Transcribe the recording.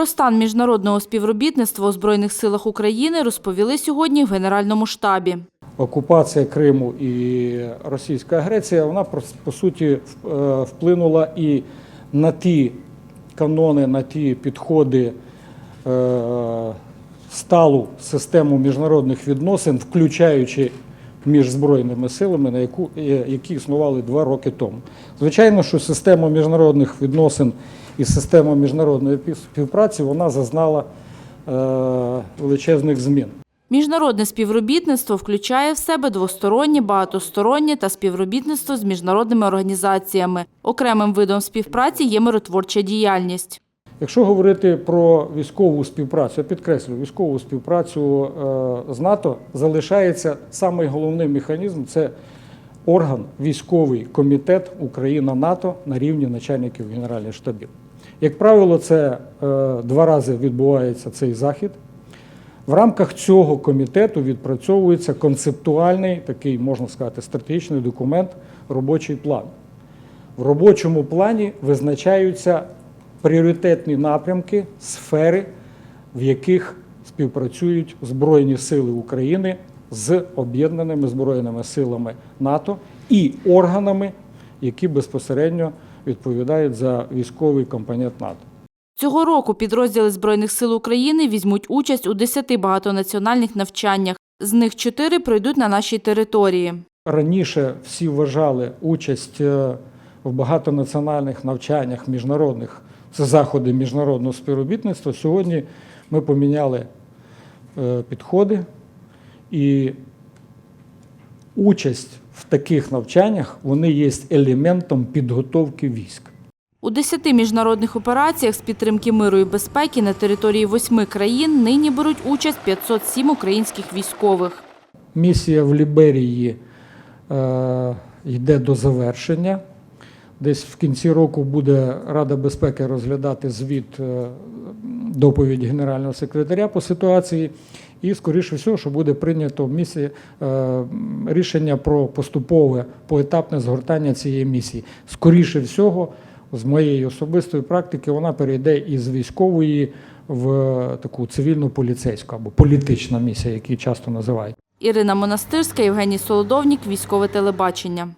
Про стан міжнародного співробітництва у Збройних силах України розповіли сьогодні в Генеральному штабі. окупація Криму і російська агресія, вона по, суті е, вплинула і на ті канони, на ті підходи е, сталу систему міжнародних відносин, включаючи між збройними силами, на яку е, які існували два роки тому. Звичайно, що система міжнародних відносин і система міжнародної співпраці вона зазнала е, величезних змін. Міжнародне співробітництво включає в себе двостороннє, багатостороннє та співробітництво з міжнародними організаціями. Окремим видом співпраці є миротворча діяльність. Якщо говорити про військову співпрацю, я підкреслю, військову співпрацю е, з НАТО залишається самий головний механізм це орган військовий комітет Україна-НАТО на рівні начальників генеральних штабів. Як правило, це е, два рази відбувається цей захід. В рамках цього комітету відпрацьовується концептуальний, такий, можна сказати, стратегічний документ, робочий план. В робочому плані визначаються пріоритетні напрямки, сфери, в яких співпрацюють Збройні Сили України з об'єднаними Збройними силами НАТО і органами, які безпосередньо відповідають за військовий компонент НАТО. Цього року підрозділи Збройних сил України візьмуть участь у 10 багатонаціональних навчаннях. З них 4 пройдуть на нашій території. Раніше всі вважали участь е, в багатонаціональних навчаннях міжнародних, це заходи міжнародного співробітництва. Сьогодні ми поміняли е, підходи і участь в таких навчаннях вони є елементом підготовки військ. У 10 міжнародних операціях з підтримки миру і безпеки на території восьми країн нині беруть участь 507 українських військових. Місія в Ліберії е, йде до завершення. Десь в кінці року буде Рада безпеки розглядати звіт е, доповідь генерального секретаря по ситуації. І, скоріше всього, що буде прийнято в місії е, рішення про поступове поетапне згортання цієї місії. Скоріше всього, з моєї особистої практики, вона перейде із військової в таку цивільну поліцейську або політична місія, які часто називають. Ірина Монастирська, Євгеній Солодовнік, Військове телебачення.